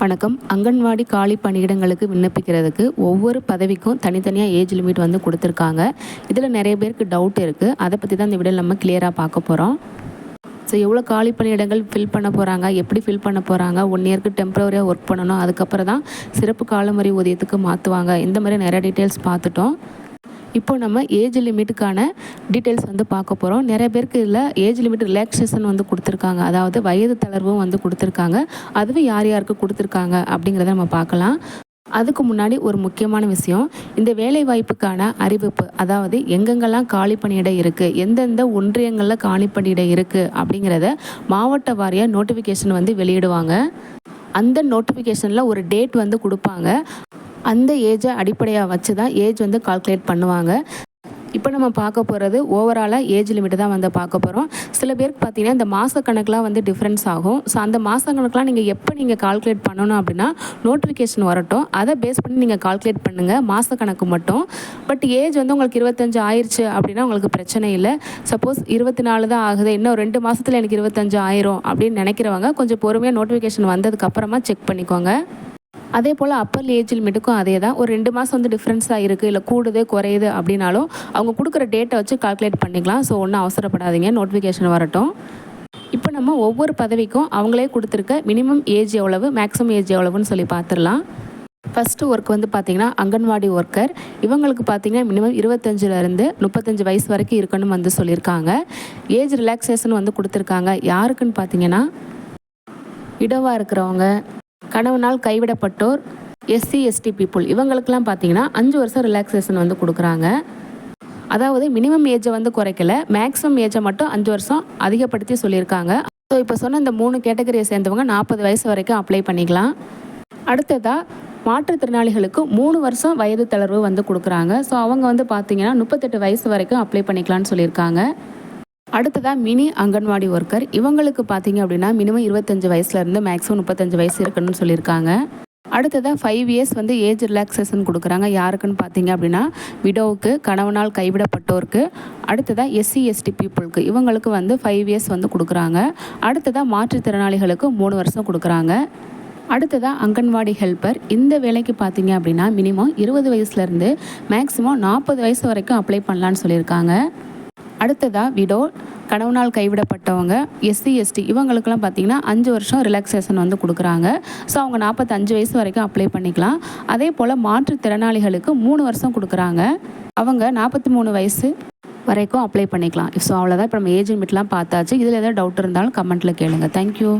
வணக்கம். அங்கன்வாடி காலி பணியிடங்களுக்கு விண்ணப்பிக்கிறதுக்கு ஒவ்வொரு பதவிக்கும் தனித்தனியாக ஏஜ் லிமிட் வந்து கொடுத்துருக்காங்க. இதில் நிறைய பேருக்கு டவுட் இருக்குது அதை பற்றி தான் இந்த வீடியோவில் நம்ம கிளியராக பார்க்க போகிறோம் ஸோ எவ்வளோ காலி பணியிடங்கள் ஃபில் பண்ண போகிறாங்க எப்படி ஃபில் பண்ண போகிறாங்க ஒன் இயர்க்கு டெம்பரவரியாக ஒர்க் பண்ணணும். அதுக்கப்புறம் தான் சிறப்பு காலமுறை ஊதியத்துக்கு மாற்றுவாங்க இந்த மாதிரி நிறைய டீட்டெயில்ஸ் பார்த்துட்டோம். இப்போ நம்ம ஏஜ் லிமிட்டுக்கான டீட்டெயில்ஸ் வந்து பார்க்க போகிறோம் நிறைய பேருக்கு இதில் ஏஜ் லிமிட் ரிலாக்ஸேஷன் வந்து கொடுத்துருக்காங்க. அதாவது வயது தளர்வும் வந்து கொடுத்துருக்காங்க. அதுவும் யார் யாருக்கு கொடுத்துருக்காங்க அப்படிங்கிறத நம்ம பார்க்கலாம். அதுக்கு முன்னாடி ஒரு முக்கியமான விஷயம். இந்த வேலை வாய்ப்புக்கான அறிவிப்பு அதாவது எங்கெங்கெல்லாம் காலி பணியிடம் இருக்குது எந்தெந்த ஒன்றியங்களில் காலி பணியிடம் இருக்குது அப்படிங்கிறத மாவட்ட வாரியாக நோட்டிஃபிகேஷன் வந்து வெளியிடுவாங்க. அந்த நோட்டிஃபிகேஷனில் ஒரு டேட் வந்து கொடுப்பாங்க. அந்த ஏஜை அடிப்படையாக வச்சு தான் ஏஜ் வந்து கால்குலேட் பண்ணுவாங்க. இப்போ நம்ம பார்க்க போகிறது ஓவராலாக ஏஜ் லிமிட் தான் வந்து பார்க்க போகிறோம் சில பேருக்கு பார்த்தீங்கன்னா இந்த மாத கணக்கெலாம் வந்து டிஃப்ரென்ஸ் ஆகும். ஸோ அந்த மாத கணக்கெலாம் நீங்கள் எப்போ நீங்கள் கால்குலேட் பண்ணணும் அப்படின்னா நோட்டிஃபிகேஷன் வரட்டும். அதை பேஸ் பண்ணி நீங்கள் கால்குலேட் பண்ணுங்கள் மாத கணக்கு மட்டும். பட் ஏஜ் வந்து உங்களுக்கு இருபத்தஞ்சு ஆயிடுச்சு அப்படின்னா உங்களுக்கு பிரச்சனை இல்லை. சப்போஸ் இருபத்தி நாலு தான் ஆகுது. இன்னும் ரெண்டு மாதத்தில் எனக்கு இருபத்தஞ்சு ஆயிரும் அப்படின்னு நினைக்கிறவங்க கொஞ்சம் பொறுமையாக நோட்டிஃபிகேஷன் வந்ததுக்கப்புறமா செக் பண்ணிக்கோங்க. அதே போல் அப்பர் ஏஜ் லிமிட்டுக்கும் அதே தான். ஒரு ரெண்டு மாதம் வந்து டிஃப்ரென்ஸாக இருக்குது இல்லை கூடுது குறையுது அப்படின்னாலும் அவங்க கொடுக்குற டேட்டை வச்சு கால்குலேட் பண்ணிக்கலாம். ஸோ ஒன்றும் அவசரப்படாதீங்க. நோட்டிஃபிகேஷன் வரட்டும். இப்போ நம்ம ஒவ்வொரு பதவிக்கும் அவங்களே கொடுத்துருக்க மினிமம் ஏஜ் எவ்வளவு மேக்ஸிமம் ஏஜ் எவ்வளவுன்னு சொல்லி பார்த்துடலாம் ஃபஸ்ட்டு ஒர்க் வந்து பார்த்திங்கன்னா அங்கன்வாடி ஒர்க்கர் இவங்களுக்கு பார்த்திங்கன்னா மினிமம் இருபத்தஞ்சிலேருந்து முப்பத்தஞ்சு வயசு வரைக்கும் இருக்கணும்னு வந்து சொல்லியிருக்காங்க. ஏஜ் ரிலாக்ஸேஷன் வந்து கொடுத்துருக்காங்க. யாருக்குன்னு பார்த்தீங்கன்னா இடவாக இருக்கிறவங்க கணவனால் கைவிடப்பட்டோர் எஸ்சி எஸ்டி பீப்புள் இவங்களுக்கெல்லாம் பார்த்தீங்கன்னா அஞ்சு வருஷம் ரிலாக்ஸேஷன் வந்து கொடுக்குறாங்க. அதாவது மினிமம் ஏஜை வந்து குறைக்கல. மேக்ஸிமம் ஏஜை மட்டும் அஞ்சு வருஷம் அதிகப்படுத்தி சொல்லியிருக்காங்க. ஸோ இப்போ சொன்ன இந்த மூணு கேட்டகரியை சேர்ந்தவங்க நாற்பது வயசு வரைக்கும் அப்ளை பண்ணிக்கலாம். அடுத்ததாக மாற்றுத்திறனாளிகளுக்கு மூணு வருஷம் வயது தளர்வு வந்து கொடுக்குறாங்க. ஸோ அவங்க வந்து பார்த்தீங்கன்னா முப்பத்தெட்டு வயசு வரைக்கும் அப்ளை பண்ணிக்கலாம்னு சொல்லியிருக்காங்க. அடுத்ததாக மினி அங்கன்வாடி ஒர்க்கர் இவங்களுக்கு பார்த்தீங்க அப்படின்னா மினிமம் இருபத்தஞ்சு வயசுலேருந்து மேக்ஸிமம் முப்பத்தஞ்சு வயசு இருக்கணும்னு சொல்லியிருக்காங்க. அடுத்ததாக ஃபைவ் இயர்ஸ் வந்து ஏஜ் ரிலாக்ஸேஷன் கொடுக்குறாங்க. யாருக்குன்னு பார்த்தீங்க அப்படின்னா விடோவுக்கு கணவனால் கைவிடப்பட்டோருக்கு. அடுத்ததாக எஸ்சி எஸ்டி பீப்புளுக்கு இவங்களுக்கு வந்து ஃபைவ் இயர்ஸ் வந்து கொடுக்குறாங்க. அடுத்ததாக மாற்றுத்திறனாளிகளுக்கு மூணு வருஷம் கொடுக்குறாங்க. அடுத்ததாக அங்கன்வாடி ஹெல்ப்பர் இந்த வேலைக்கு பார்த்தீங்க அப்படின்னா மினிமம் இருபது வயசுலேருந்து மேக்ஸிமம் நாற்பது வயசு வரைக்கும் அப்ளை பண்ணலான்னு சொல்லியிருக்காங்க. அடுத்ததாக விடோ கணவனால் கைவிடப்பட்டவங்க எஸ்சி எஸ்டி இவங்களுக்கெல்லாம் பார்த்திங்கன்னா அஞ்சு வருஷம் ரிலாக்ஸேஷன் வந்து கொடுக்குறாங்க. ஸோ அவங்க நாற்பத்தஞ்சு வயசு வரைக்கும் அப்ளை பண்ணிக்கலாம். அதே போல் மாற்றுத்திறனாளிகளுக்கு மூணு வருஷம் கொடுக்குறாங்க. அவங்க நாற்பத்தி மூணு வயசு வரைக்கும் அப்ளை பண்ணிக்கலாம். ஸோ அவ்வளோதான் இப்போ நம்ம ஏஜ் லிமிட்லாம் பார்த்தாச்சு. இதில் ஏதாவது டவுட் இருந்தாலும் கமெண்ட்டில் கேளுங்கள் தேங்க்யூ